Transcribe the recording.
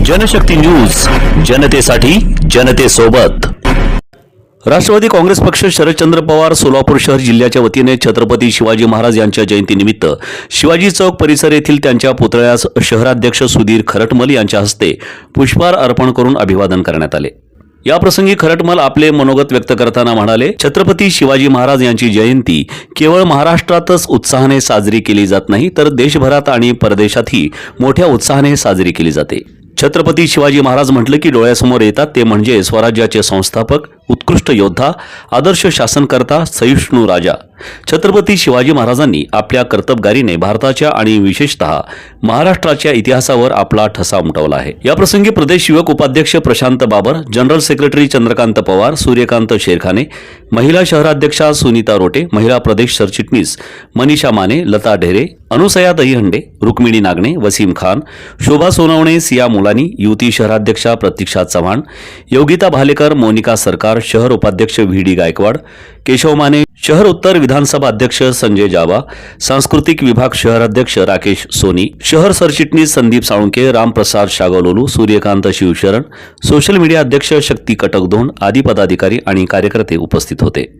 Janshakti news जनतेसाठी जनतेसोबत. राष्ट्रवादी काँग्रेस पक्ष शरदचंद्र पवार सोलापूर शहर जिल्ह्याच्या वतीने छत्रपती शिवाजी महाराज यांच्या जयंतीनिमित्त शिवाजी चौक परिसर येथील त्यांच्या पुतळ्यास शहराध्यक्ष सुधीर खरटमल यांच्या हस्ते पुष्पहार अर्पण करून अभिवादन करण्यात आले. याप्रसंगी खरटमल आपले मनोगत व्यक्त करताना म्हणाले छत्रपती शिवाजी महाराज यांची जयंती केवळ महाराष्ट्रातच उत्साहाने साजरी केली जात नाही तर देशभरात आणि परदेशातही मोठ्या उत्साहाने साजरी केली जाते. छत्रपती शिवाजी महाराज म्हटलं की डोळ्यासमोर येतात ते म्हणजे स्वराज्याचे संस्थापक उत्कृष्ट योद्धा आदर्श शासनकर्ता सहिष्णू राजा. छत्रपती शिवाजी महाराजांनी आपल्या कर्तबगारीने भारताच्या आणि विशेषतः महाराष्ट्राच्या इतिहासावर आपला ठसा उमटवला आहे. याप्रसंगी प्रदेश युवक उपाध्यक्ष प्रशांत बाबर जनरल सेक्रेटरी चंद्रकांत पवार सूर्यकांत शेरखाने महिला शहराध्यक्षा सुनीता रोटे महिला प्रदेश सरचिटणीस मनीषा माने लता ढेरे अनुसया दहीहंडे रुक्मिणी नागणे वसीम खान शोभा सोनवणे सिया मुलानी युती शहराध्यक्षा प्रतीक्षा चव्हाण योगिता भालेकर मोनिका सरकार शहर उपाध्यक्ष व्ही डी गायकवाड केशव माने शहर उत्तर विधानसभा अध्यक्ष संजय जावा सांस्कृतिक विभाग शहर अध्यक्ष राकेश सोनी शहर सरचिटणीस संदीप साळुंके रामप्रसाद शागवलोलू सूर्यकांत शिवशरण सोशल मीडिया अध्यक्ष शक्ती कटकधोंड आदी पदाधिकारी आणि कार्यकर्ते उपस्थित होते.